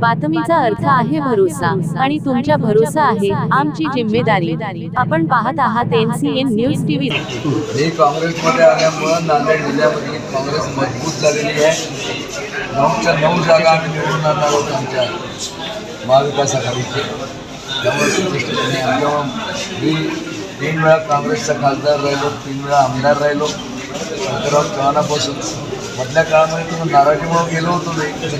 बातमीचा अर्थ आहे भरोसा आणि तुमच्या भरोसा आहे आमची जिम्मेदारी. आपण पाहत आहात एनसीएन न्यूज टीव्ही. मी काँग्रेसमध्ये आल्यामुळे नांदेड जिल्ह्यामध्ये काँग्रेस मजबूत झालेली आहे. नऊच्या नऊ जागा आम्ही निवडून आणणार आहोत आमच्या महाविकास आघाडीचे त्यामुळे प्रतिष्ठेने मी तीन वेळा काँग्रेसचा खासदार राहिलो तीन वेळा आमदार राहिलो. शंकरराव चव्हाणापासून मधल्या काळामध्ये तुम्ही नाराजीमुळे गेलो होतो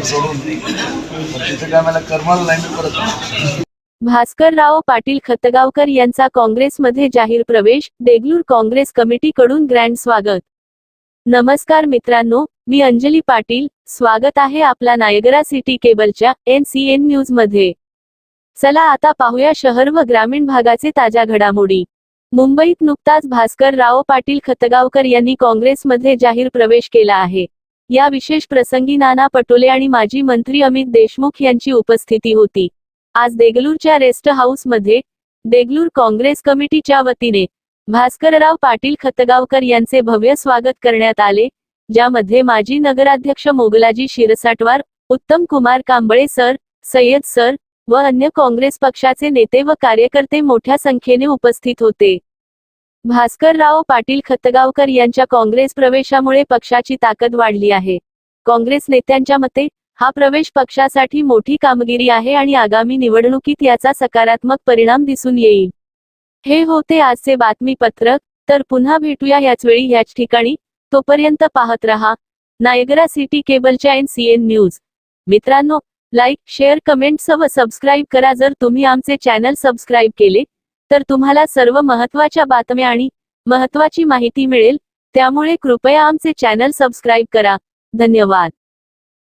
सोडून. पण तिथे काय मला करमाल नाही मी परत भास्करराव पाटील खतगावकर यांचा काँग्रेसमध्ये जाहीर प्रवेश देगलूर काँग्रेस कमिटीकडून ग्रँड स्वागत. नमस्कार मित्रांनो मी अंजली पाटील स्वागत आहे आपला नायगरा सिटी केबलच्या एन सी एन न्यूजमध्ये चला आता पाहूया शहर व ग्रामीण भागाचे ताज्या घडामोडी. मुंबईत नुकताच भास्करराव पाटील खतगावकर यांनी काँग्रेसमध्ये जाहीर प्रवेश केला आहे. या विशेष प्रसंगी नाना पटोले आणि माजी मंत्री अमित देशमुख यांची उपस्थिती होती. आज देगलूरच्या रेस्ट हाऊसमध्ये देगलूर काँग्रेस कमिटीच्या वतीने भास्करराव पाटील खतगावकर यांचे भव्य स्वागत करण्यात आले ज्यामध्ये माजी नगराध्यक्ष मोगलाजी शिरसाटवार उत्तम कुमार कांबळे सर सय्यद सर व अन्य काँग्रेस पक्षाचे नेते व कार्यकर्ते मोठ्या संख्येने उपस्थित होते. भास्करराव पाटील खतगावकर यांच्या काँग्रेस प्रवेशामुळे पक्षाची ताकद वाढली आहे. काँग्रेस नेत्यांच्या मते हा प्रवेश पक्षासाठी मोठी कामगिरी आहे आणि आगामी निवडणुकीत याचा सकारात्मक परिणाम दिसून येईल. हे होते आजचे बातमीपत्रक तर पुन्हा भेटूया याच वेळी याच ठिकाणी. तोपर्यंत पाहत रहा. नायगरा सिटी केबलच्या एन सी एन न्यूज. मित्रांनो लाईक शेअर कमेंट्स व सबस्क्राईब करा. जर तुम्ही आमचे चॅनल सबस्क्राईब केले तर तुम्हाला सर्व महत्त्वाच्या बातम्या आणि महत्त्वाची माहिती मिळेल. त्यामुळे कृपया आमचे चॅनल सबस्क्राईब करा. धन्यवाद.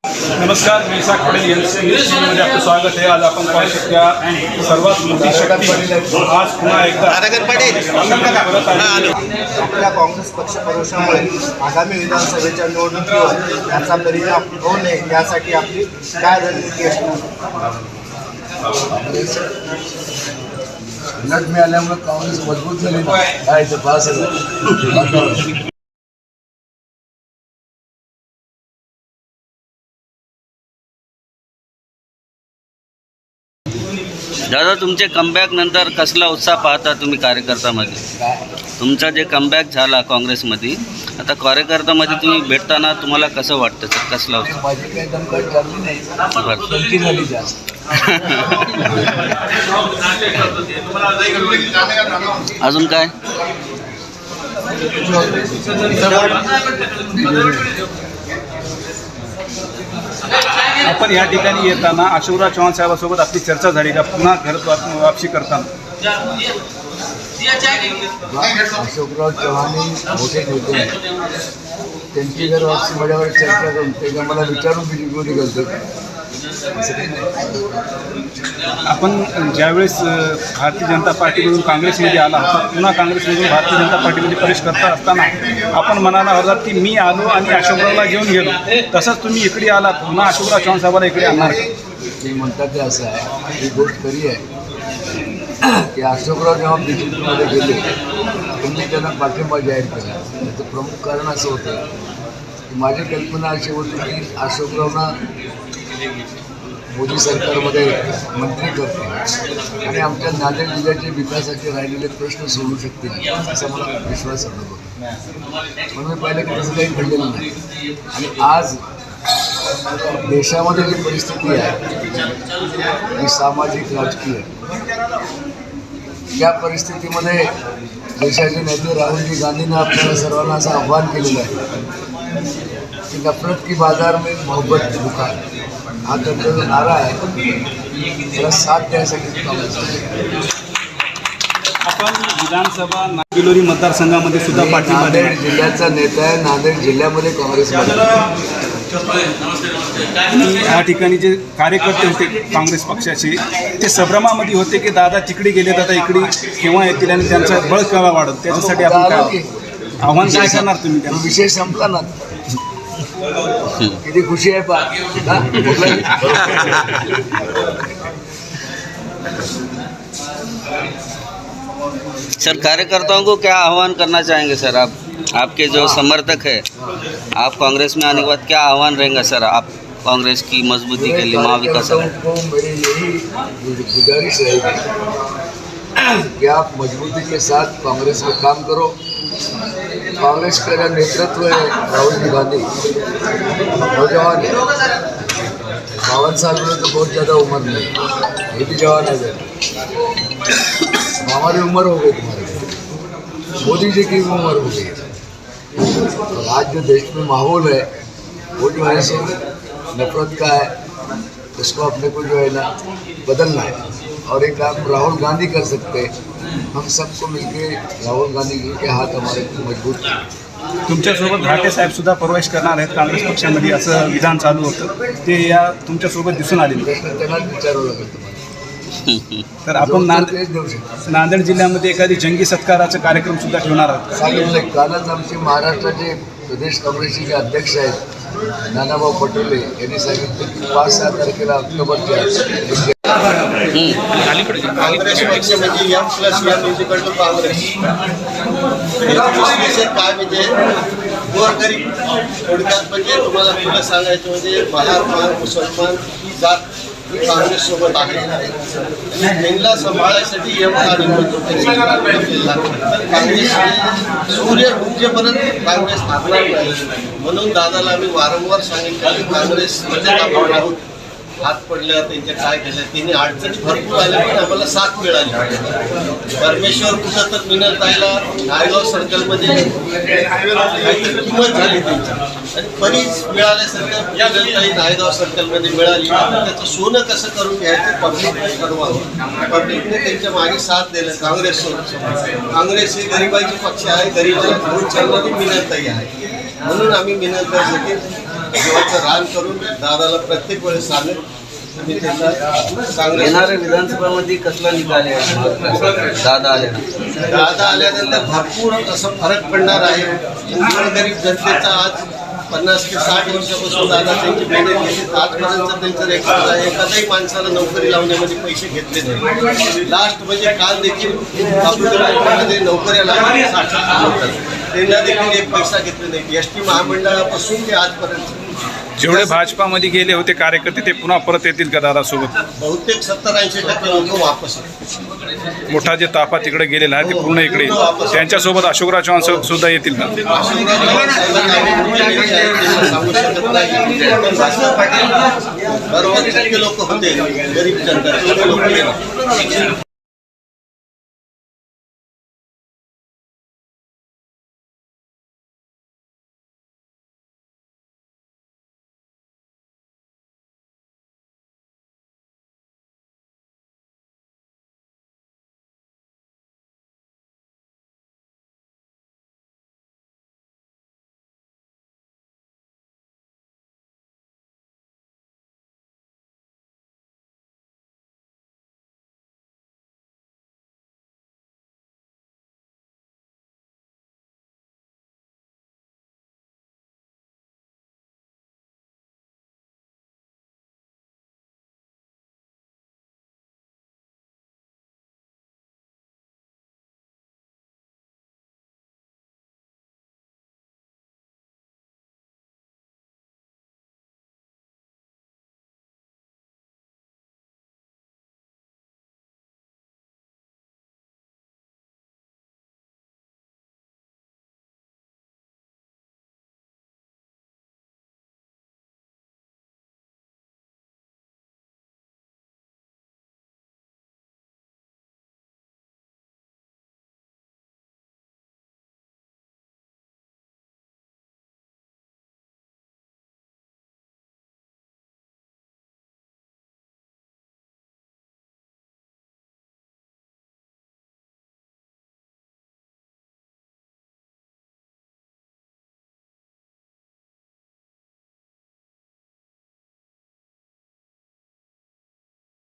नमस्कार मी इसाक पटेल मध्ये आपलं स्वागत आहे आज आपण पाहू शकता सर्वात मोठी शक्ती। आज पुन्हा एकदा परत आली. आपल्या काँग्रेस पक्ष प्रवेशामुळे आगामी विधानसभेच्या निवडणुकीवर याचा परिणाम होऊ नये यासाठी आपली काय रणनीती असणार? उलट मी आल्यामुळे काँग्रेस मज़बूत झाली दादा तुमचे कमबॅक नंतर कसला उत्साह पाहता तुम्ही कार्यकर्त्यामध्ये? तुमचा जे कमबॅक झाला काँग्रेसमध्ये आता कार्यकर्त्यामध्ये तुम्ही भेटताना तुम्हाला कसं वाटतं सर? कसला उत्साह? माझी काही लागली नाही बरं. गलती झाली जास्त अजून काय? आपण या ठिकाणी येताना अशोकराव चव्हाण साहेबांसोबत आपली चर्चा झाली का? पुन्हा घर वापसी करताना. अशोकराव चव्हाण मोठे नेते आहेत. त्यांची जर वापसी माझ्यावर चर्चा करून ते मला विचारून बिलकुल करतो आपण ज्यावेळेस भारतीय जनता पार्टीमधून काँग्रेसमध्ये आला होता पुन्हा काँग्रेसमधून भारतीय जनता पार्टीमध्ये प्रवेश करता असताना आपण मनाला होता की मी आलो आणि अशोकरावला घेऊन गेलो. तसंच तुम्ही इकडे आलात पुन्हा अशोकराव चव्हाण साहेबांना इकडे आणणार ते म्हणतात ते असं आहे ही गोष्ट खरी आहे की अशोकराव जेव्हा बीजेपीमध्ये गेले त्यांनी त्यांना पाठिंबा जाहीर केला. त्याचं प्रमुख कारण असं होतं की माझी कल्पना अशी होती की अशोकरावना मोदी सरकारमध्ये मंत्री करतील. आणि आमच्या नांदेड जिल्ह्याचे विकासाचे राहिलेले प्रश्न सोडू शकतील. असा मला विश्वास वाटत होता म्हणून मी पाहिलं की तसं काही घडलेलं नाही. आणि आज देशामध्ये जी परिस्थिती आहे ही सामाजिक राजकीय या परिस्थितीमध्ये देशाचे नेते राहुलजी गांधींनी आपल्याला सर्वांना असं आव्हान केलेलं आहे की नफरत की बाजार में मोहब्बत दुकान. हा त्यांचा जो नारा आहे त्याला साथ द्यायसाठी काँग्रेस. आपण विधानसभा नागबिलोरी मतदारसंघामध्ये सुद्धा पाठिंबा नांदेड जिल्ह्याचा नेता आहे नांदेड जिल्ह्यामध्ये काँग्रेसमध्ये आणि या ठिकाणी जे कार्यकर्ते होते काँग्रेस पक्षाचे ते संभ्रमामध्ये होते की दादा तिकडे गेले दादा इकडे केव्हा येतील आणि त्यांचा बळ केव्हा वाढत त्याच्यासाठी आपण काय आव्हान काय करणार तुम्ही विषय संपला ना. किती खुशी आहे पा सर कार्यकर्ताओं को क्या आह्वान करना चाहेंगे सर? आप आपके जो समर्थक है आप कांग्रेस में आने के बाद क्या आह्वान रहेगा सर? आप कांग्रेस की मजबूती के लिए महाविकास मेरी यही गुजारिश रहेगी कि आप मजबूती के साथ कांग्रेस में काम करो। काँग्रेस का नेतृत्व है राहुल गांधी. नौजवान है बावन साल में तो बहुत ज़्यादा उम्र नहीं. ये भी जवान है जरा। हमारी उम्र हो गई तुम्हारी मोदी जी की उम्र हो गई है. और आज जो देश में माहौल है वो जो है सो नफरत का है उसको अपने को जो है ना बदलना है। और एक आप राहुल गांधी कर सकते। हैं हम सबको मिलके राहुल गांधी जी के हाथ हमारे मजबूत करें। तुमच्यासोबत घाटे साहेब सुद्धा प्रवेश करणार आहेत काँग्रेस पक्षामध्ये असं विधान चालू होतं. ते या तुमच्यासोबत दिसून आलेले प्रश्न त्यांनाच विचारावं लागेल तुम्हाला. तर आपण नांद तेच देऊ शकतो. नांदेड जिल्ह्यामध्ये एखादी जंगी सत्काराचा कार्यक्रम सुद्धा ठेवणार आहात. सांगितलं कालच आमचे महाराष्ट्राचे प्रदेश काँग्रेसचे जे अध्यक्ष आहेत नानाभाऊ पटोले यांनी सांगितलं की पाच सहा तारखेला ऑक्टोबरच्या काँग्रेस म्हणजे M plus M equal to Congress याचं विशेष काय म्हणजे गोरगरीब थोडक्यात म्हणजे तुम्हाला पुढे सांगायचं म्हणजे महार महार मुसलमान जात ही काँग्रेस सोबत आहे आणि त्यांना सांभाळायसाठी एम आणि काँग्रेस सूर्य डुबजेपर्यंत काँग्रेस थांबणार नाही म्हणून दादाला आम्ही वारंवार सांगितलं की काँग्रेसमध्ये आपण आहोत हात पडल्या त्यांच्या काय केलं? त्यांनी अडचणी भरपूर आल्या पण आम्हाला साथ मिळाली. परमेश्वर कुठं तर मिनलताईला नायगाव सर्कलमध्ये काहीतरी किंमत झाली त्यांची. आणि बरीच मिळाल्यासारखं मिनलताई नायगाव सर्कलमध्ये मिळाली. त्याचं सोनं कसं करून घ्यायचं पब्लिकने ठरवावं पब्लिकने त्यांच्या मागे साथ दिलं. काँग्रेस काँग्रेस हे गरिबाचे पक्ष आहे. गरीबाला घेऊन चालणारी मिनलताई आहे. म्हणून आम्ही मिनलताईसाठी जीवाचं रान करून दादाला प्रत्येक वेळेस सांगेल येणाऱ्या विधानसभामध्ये कसला निकाल आहे दादा आले दादा आल्यानंतर भरपूर असं फरक पडणार आहे. गरीब जनतेचा आज पन्नास ते साठ वर्षापासून दादा त्यांची मेहनत घेतली आजपर्यंत त्यांचं रेकॉर्ड आहे. एखाद्याही माणसाला नोकरी लावण्यामध्ये पैसे घेतले नाही. लास्ट म्हणजे काल देखील नोकऱ्या लागल्या. साठ. त्यांना देखील एक पैसा घेतले नाही एस टी महामंडळापासून ते आजपर्यंत. जेवढे भाजपामध्ये गेले होते कार्यकर्ते ते पुन्हा परत येतील का दादासोबत? बहुतेक सत्तर ऐंशी टक्के लोक वापस. मोठा जे ताफा तिकडे गेलेला आहे ते पूर्ण इकडे त्यांच्यासोबत अशोकराव चव्हाण सुद्धा येतील का? लोक होते गरीब जनता